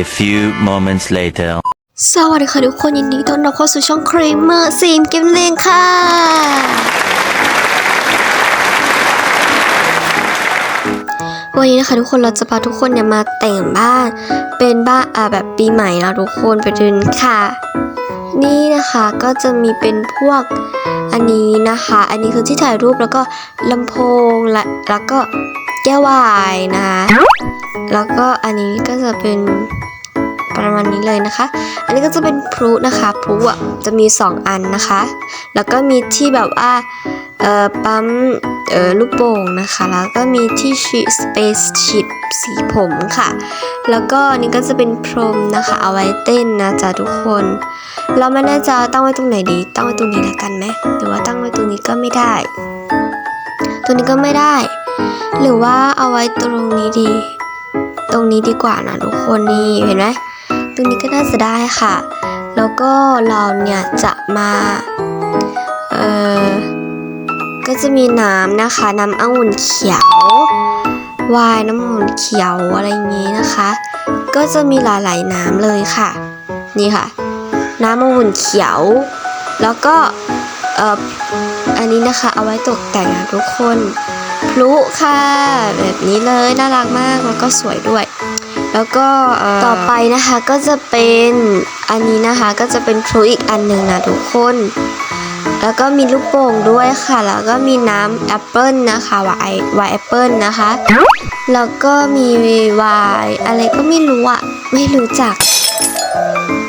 A few moments later. สวัสดีค่ะทุกคนยินดีต้อนรับเข้าสู่ช่องครเมอร์ซีมเกมเลงค่ะ วันนี้นะคะทุกคนเราจะพาทุกคนเนี่ยมาแต่งบ้าน เป็นบ้านอ่าแบบปีใหม่แล้วทุกคนไปดูค่ะ นี่นะคะก็จะมีเป็นพวกอันนี้นะคะ อันนี้คือที่ถ่ายรูปแล้วก็ลำโพงและแล้วก็แก้ววายนะคะแล้วก็อันนี้ก็จะเป็น ประมาณนี้เลยนะคะ อันนี้ก็จะเป็นพลุนะคะพลุอะจะมี 2 อันนะคะ แล้วก็มีที่แบบว่าเอ่อปั๊มเอ่อลูกโป่งนะคะ แล้วก็มีที่ฉีดสเปซฉีดสีผมค่ะ แล้วก็นี่ก็จะเป็นพรมนะคะ เอาไว้เต้นนะจ๊ะทุกคน เราไม่แน่ใจตั้งไว้ตรงไหนดี ตั้งไว้ตรงนี้ละกันไหมหรือว่าตั้งไว้ตรงนี้ก็ไม่ได้ ตรงนี้ก็ไม่ได้ หรือว่าเอาไว้ตรงนี้ดี ตรงนี้ดีกว่านะทุกคนนี่เห็นไหม ตรงนี้ก็น่าจะได้ค่ะ แล้วก็เราเนี่ยจะมา เอ่อก็จะมีน้ำนะคะ น้ำองุ่นเขียววายน้ำองุ่นเขียวอะไรอย่างนี้นะคะ ก็จะมีหลายๆน้ำเลยค่ะ นี่ค่ะ น้ำองุ่นเขียว แล้วก็เอ่ออันนี้นะคะเอาไว้ตกแต่งนะทุกคนพลุค่ะ แบบนี้เลยน่ารักมากแล้วก็สวยด้วย แล้วก็ต่อไปนะคะก็จะเป็นอันนี้นะคะก็จะเป็นพลุอีกอันหนึ่งนะทุกคน แล้วก็มีลูกโป่งด้วยค่ะ แล้วก็มีน้ำแอปเปิลนะคะวายวายแอปเปิลนะคะ แล้วก็มีวายอะไรก็ไม่รู้อะไม่รู้จัก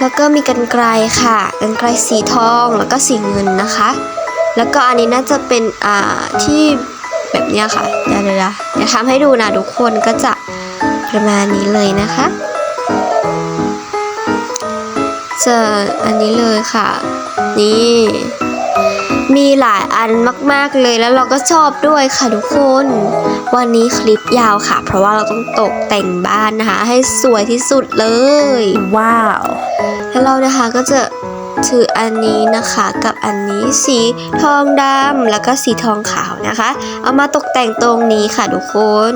แล้วก็มีกันไกลค่ะกันไกลสีทองแล้วก็สีเงินนะคะ แล้วก็อันนี้น่าจะเป็นอ่าที่แบบเนี้ยค่ะเดี๋ยวเดี๋ยวเดี๋ยวทำให้ดูนะทุกคนก็จะ ประมาณนี้เลยนะคะจะอันนี้เลยค่ะ นี่ มีหลายอันมาก ๆ เลยแล้วเราก็ชอบด้วยค่ะทุกคน วันนี้คลิปยาวค่ะ เพราะว่าเราต้องตกแต่งบ้านนะคะ ให้สวยที่สุดเลย ว้าว แล้วเรานะคะก็จะ ถืออันนี้นะคะกับอันนี้สีทองดำแล้วก็สีทองขาวนะคะ เอามาตกแต่งตรงนี้ค่ะทุกคน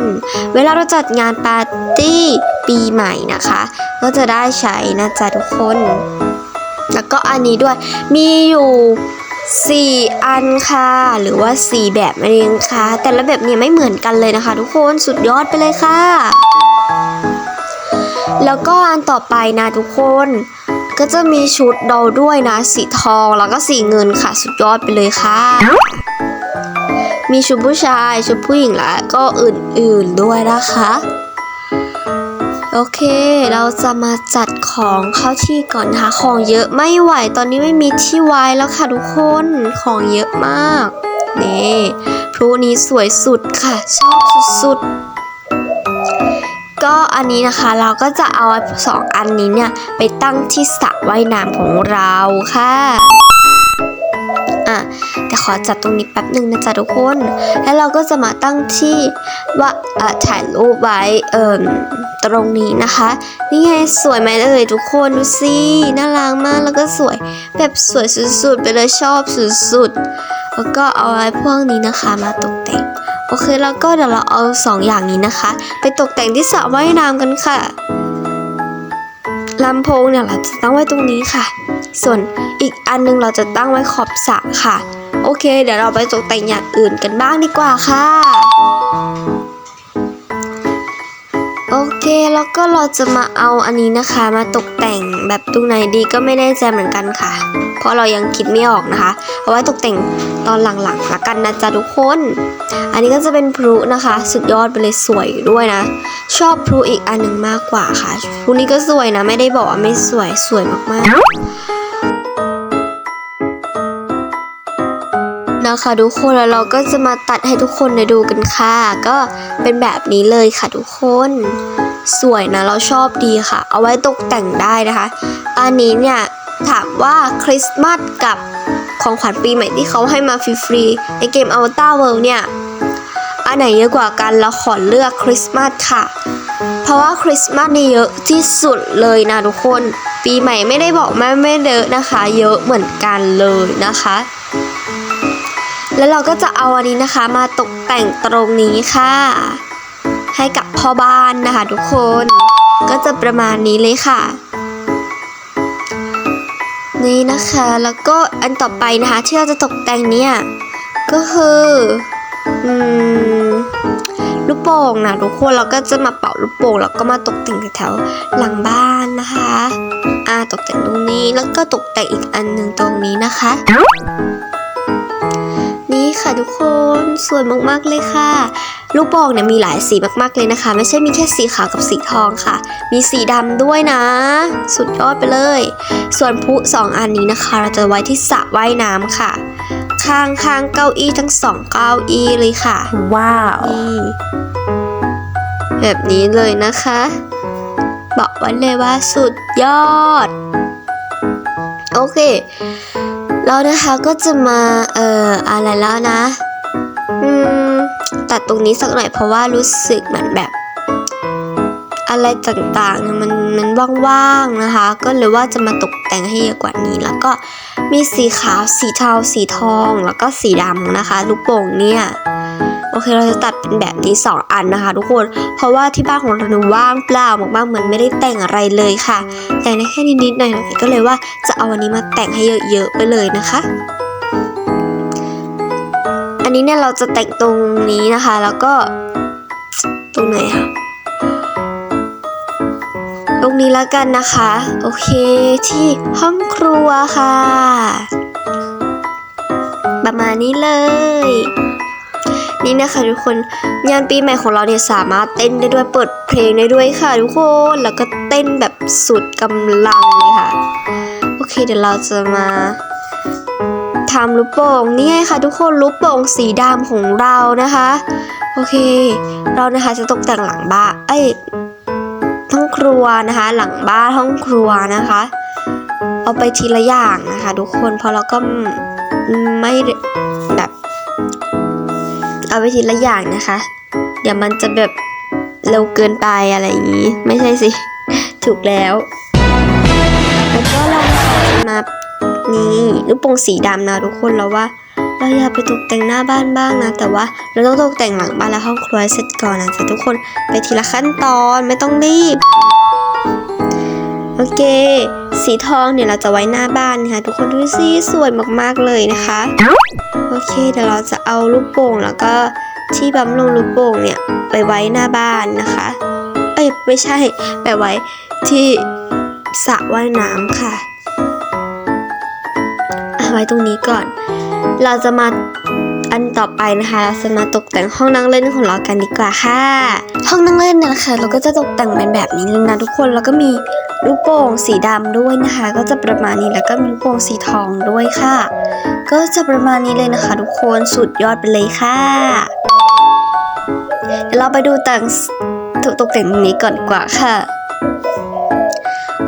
เวลาเราจัดงานปาร์ตี้ปีใหม่นะคะ ก็จะได้ใช้นะจ๊ะทุกคน แล้วก็อันนี้ด้วยมีอยู่4อันค่ะ หรือว่า4แบบนั่นเองค่ะ แต่ละแบบเนี่ยไม่เหมือนกันเลยนะคะ ทุกคนสุดยอดไปเลยค่ะ แล้วก็อันต่อไปนะทุกคน ก็จะมีชุดดอลด้วยนะ สีทองแล้วก็สีเงินค่ะ สุดยอดไปเลยค่ะ มีชุดผู้ชาย ชุดผู้หญิงและก็อื่นๆด้วยนะคะ โอเค เราจะมาจัดของเข้าที่ก่อนนะคะของเยอะไม่ไหว ตอนนี้ไม่มีที่ไว้แล้วค่ะทุกคนของเยอะมาก นี่พลุนี้สวยสุดค่ะ ชอบสุดๆ ก็อันนี้นะคะเราก็จะเอาสองอันนี้เนี่ยไปตั้งที่สระว่ายน้ำของเราค่ะอะแต่ขอจัดตรงนี้แป๊บหนึ่งนะจ๊ะทุกคน แล้วเราก็จะมาตั้งที่ว่าเออถ่ายรูปไว้เอ่มตรงนี้นะคะ นี่ไงสวยไหมเอ่ยทุกคนดูสิน่ารักมากแล้วก็สวยแบบสวยสุดๆไปเลยชอบสุดๆแล้วก็เอาไว้พวกนี้นะคะมาตกแต่ง โอเคแล้วก็เดี๋ยวเราเอาสองอย่างนี้นะคะ ไปตกแต่งที่สระว่ายน้ำกันค่ะลำโพงเนี่ยเราจะตั้งไว้ตรงนี้ค่ะ ส่วนอีกอันนึงเราจะตั้งไว้ขอบสระค่ะ โอเค เดี๋ยวเราไปตกแต่งอย่างอื่นกันบ้างดีกว่าค่ะ โอเคแล้วก็เราจะมาเอาอันนี้นะคะ มาตกแต่งแบบตรงไหนดีก็ไม่แน่ใจเหมือนกันค่ะ เพราะเรายังคิดไม่ออกนะคะ เอาไว้ตกแต่งตอนหลังๆละกันนะจ๊ะทุกคน อันนี้ก็จะเป็นพลุนะคะ สุดยอดไปเลยสวยด้วยนะ ชอบพลุอีกอันหนึ่งมากกว่าค่ะพลุนี้ก็สวยนะ ไม่ได้บอกว่าไม่สวยสวยมากๆนะคะทุกคนแล้วเราก็จะมาตัดให้ทุกคนได้ดูกันค่ะ ก็เป็นแบบนี้เลยค่ะทุกคน สวยนะเราชอบดีค่ะ เอาไว้ตกแต่งได้นะคะ อันนี้เนี่ย ถามว่าคริสต์มาสกับของขวัญปีใหม่ที่เขาให้มาฟรีๆในเกม Avatar World เนี่ย อันไหนเยอะกว่ากันเราขอเลือกคริสต์มาสค่ะ เพราะว่าคริสต์มาสนี่เยอะที่สุดเลยนะทุกคน ปีใหม่ไม่ได้บอกแม่ไม่เยอะนะคะ เยอะเหมือนกันเลยนะคะ แล้วเราก็จะเอาอันนี้นะคะมาตกแต่งตรงนี้ค่ะ ให้กับพ่อบ้านนะคะทุกคน ก็จะประมาณนี้เลยค่ะ นี่นะคะ แล้วก็อันต่อไปนะคะที่เราจะตกแต่งเนี่ยก็คืออืมลูกโป่งนะทุกคนเราก็จะมาเป่าลูกโป่งแล้วก็มาตกแต่งแถวหลังบ้านนะคะอ่าตกแต่งตรงนี้แล้วก็ตกแต่งอีกอันหนึ่งตรงนี้นะคะ นี่ค่ะทุกคนสวยมากๆเลยค่ะ ลูกโป่งเนี่ยมีหลายสีมากๆเลยนะคะ ไม่ใช่มีแค่สีขาวกับสีทองค่ะ มีสีดำด้วยนะ สุดยอดไปเลย ส่วนพลุสองอันนี้นะคะ เราจะไว้ที่สระว่ายน้ำค่ะ ข้างข้างๆเก้าอี้ทั้งสองเก้าอี้เลยค่ะ ว้าวนี่แบบนี้เลยนะคะ บอกไว้เลยว่าสุดยอด โอเค แล้วนะคะก็จะมาเอ่ออะไรแล้วนะอืม ตัดตรงนี้สักหน่อยเพราะว่ารู้สึกเหมือนแบบ อะไรต่างๆเนี่ยมันมันว่างๆนะคะ ก็เลยว่าจะมาตกแต่งให้เยอะกว่านี้ แล้วก็มีสีขาวสีเทาสีทองแล้วก็สีดำนะคะลูกโป่งเนี่ยโอเคเราจะตัดเป็นแบบนี้ 2 อันนะคะ ทุกคน เพราะว่าที่บ้านของเราว่างเปล่ามากๆเหมือนไม่ได้แต่งอะไรเลยค่ะ แต่งได้แค่นิดๆหน่อยๆก็เลยว่าจะเอาอันนี้มาแต่งให้เยอะๆไปเลยนะคะ นี้เนี่ยเราจะแต่งตรงนี้นะคะ แล้วก็ตรงไหนอะตรงนี้แล้วกันนะคะ โอเคที่ห้องครัวค่ะ ประมาณนี้เลย นี่นะคะทุกคนงานปีใหม่ของเราเนี่ยสามารถเต้นได้ด้วยเปิดเพลงได้ด้วยค่ะทุกคนแล้วก็เต้นแบบสุดกำลังเลยค่ะ โอเคเดี๋ยวเราจะมา ทำลูกโป่งนี่ไงค่ะทุกคนลูกโป่งสีดำของเรานะคะ โอเค เรานะคะจะตกแต่งหลังบ้านเอ้ยห้องครัวนะคะ หลังบ้านห้องครัวนะคะ เอาไปทีละอย่างนะคะ ทุกคนพราะเราก็ไม่แบบเอาไปทีละอย่างนะคะ เดี๋ยวมันจะแบบเร็วเกินไปอะไรอย่างนี้ ไม่ใช่สิ ถูกแล้ว แล้วก็เรามา นี่ลูกโป่งสีดำนะทุกคนแล้วว่า เราอยากไปตกแต่งหน้าบ้านบ้างนะ แต่ว่าเราต้องตกแต่งหลังบ้านและห้องครัวเสร็จก่อนนะจ๊ะทุกคนไปทีละขั้นตอนไม่ต้องรีบโอเค สีทองเนี่ยเราจะไว้หน้าบ้านนะคะทุกคนดูสิสวยมากๆเลยนะคะโอเคเดี๋ยวเราจะเอาลูกโป่งแล้วก็ที่บัมลงลูกโป่งเนี่ยไปไว้หน้าบ้านนะคะ เอ้ยไม่ใช่ไปไว้ที่สระว่ายน้ำค่ะ ไว้ตรงนี้ก่อน เราจะมาอันต่อไปนะคะเราจะมาตกแต่งห้องนั่งเล่นของเรากันดีกว่าค่ะ ห้องนั่งเล่นเนี่ยนะคะ เราก็จะตกแต่งเป็นแบบนี้เลยนะทุกคนแล้วก็มีลูกโป่งสีดำด้วยนะคะ ก็จะประมาณนี้แล้วก็มีลูกโป่งสีทองด้วยค่ะ ก็จะประมาณนี้เลยนะคะ ทุกคนสุดยอดไปเลยค่ะเดี๋ยวเราไปดูแต่งตกตกแต่งตรงนี้ก่อนดีกว่าค่ะ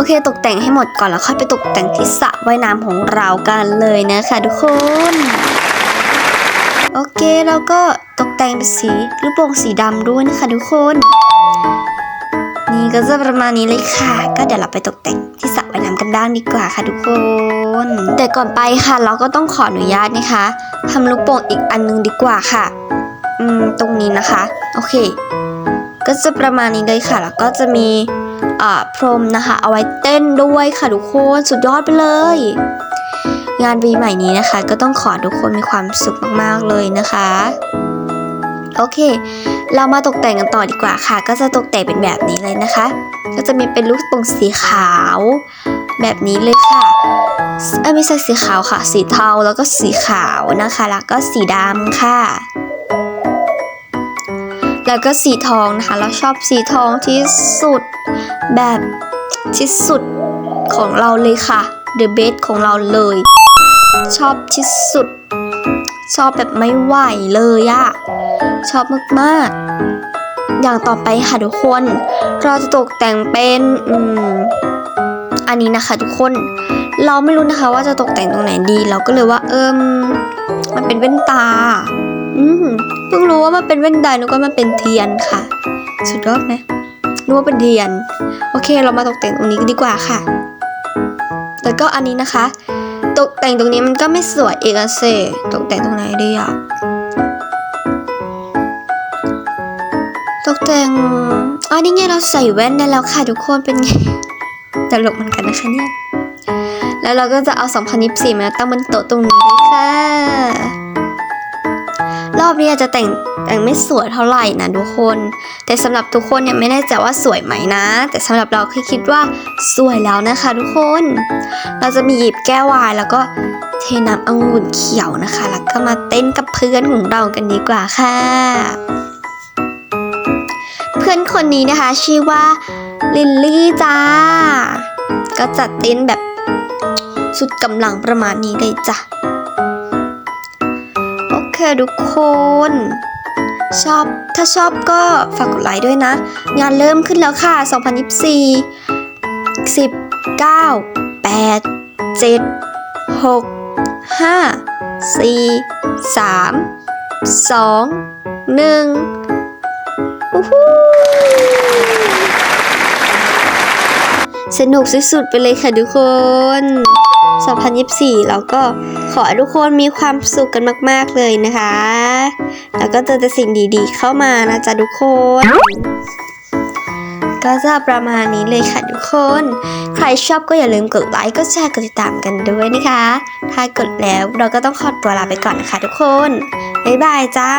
โอเคตกแต่งให้หมดก่อนแล้วค่อยไปตกแต่งที่สระว่ายน้ำของเรากันเลยนะคะทุกคน โอเคเราก็ตกแต่งเป็นสีลูกโป่งสีดำด้วยนะคะทุกคน นี่ก็จะประมาณนี้เลยค่ะ ก็เดี๋ยวเราไปตกแต่งที่สระว่ายน้ำกันบ้างดีกว่าค่ะทุกคน แต่ก่อนไปค่ะเราก็ต้องขออนุญาตนะคะทำลูกโป่งอีกอันนึงดีกว่าค่ะ อืมตรงนี้นะคะ โอเค ก็จะประมาณนี้เลยค่ะ แล้วก็จะมีพรมนะคะ เอาไว้เต้นด้วยค่ะทุกคนสุดยอดไปเลย งานปีใหม่นี้นะคะ ก็ต้องขอทุกคนมีความสุขมากๆเลยนะคะโอเค เรามาตกแต่งกันต่อดีกว่าค่ะ ก็จะตกแต่งเป็นแบบนี้เลยนะคะ ก็จะมีเป็นลูกโป่งสีขาว แบบนี้เลยค่ะไม่ใช่สีขาวค่ะ สีเทาแล้วก็สีขาวนะคะ แล้วก็สีดำค่ะ แล้วก็สีทองนะคะ เราชอบสีทองที่สุดแบบที่สุดของเราเลยค่ะ The best ของเราเลย ชอบที่สุด ชอบแบบไม่ไหวเลยอะชอบมากๆ อย่างต่อไปค่ะทุกคน เราจะตกแต่งเป็นอืมอันนี้นะคะทุกคนเราไม่รู้นะคะว่าจะตกแต่งตรงไหนดี เราก็เลยว่าเอิมมันเป็นแว่นตา อืม เพิ่งรู้ว่ามันเป็นแว่นตานึกว่ามันเป็นเทียนค่ะ สุดยอดไหมนึกว่าเป็นเทียน โอเค เรามาตกแต่งตรงนี้ดีกว่าค่ะ แล้วก็อันนี้นะคะ ตกแต่งตรงนี้มันก็ไม่สวยเอกเซตกแต่งตรงไหนดีอะตกแต่งอ๋อนี่ไงเราใส่แว่นได้แล้วค่ะทุกคนเป็นไงตลกเหมือนกันนะคะเนี่ย แล้วเราก็จะเอา 2024 มาตั้งบนโต๊ะตรงนี้เลยค่ะ รอบนี้อาจจะแต่งแต่งไม่สวยเท่าไหร่นะทุกคน แต่สำหรับทุกคนเนี่ยไม่แน่ใจว่าสวยไหมนะ แต่สำหรับเราคือคิดว่าสวยแล้วนะคะ ทุกคน เราจะมีหยิบแก้ววายแล้วก็เทน้ำองุ่นเขียวนะคะ แล้วก็มาเต้นกับเพื่อนของเรากันดีกว่าค่ะ เพื่อนคนนี้นะคะชื่อว่าลิลลี่จ้า ก็จัดเต้นแบบสุดกำลังประมาณนี้เลยจ้ะ โอเคทุกคน ชอบ ถ้าชอบก็ฝากกดไลค์ด้วยนะ งานเริ่มขึ้นแล้วค่ะ 2024 10 9 8 7 6 5 4 3 2 1อู้หูสนุกสุดๆไปเลยค่ะทุกคน 2024 แล้วก็ขอให้ทุกคนมีความสุขกันมาก ๆ เลยนะคะ แล้วก็เจอแต่สิ่งดีๆ เข้ามานะจ๊ะทุกคน ก็จะประมาณนี้เลยค่ะทุกคน ใครชอบก็อย่าลืมกดไลค์ กดแชร์ กดติดตามกันด้วยนะคะ ถ้ากดแล้วเราก็ต้องขอตัวลาไปก่อนนะคะทุกคน บ๊ายบายจ้า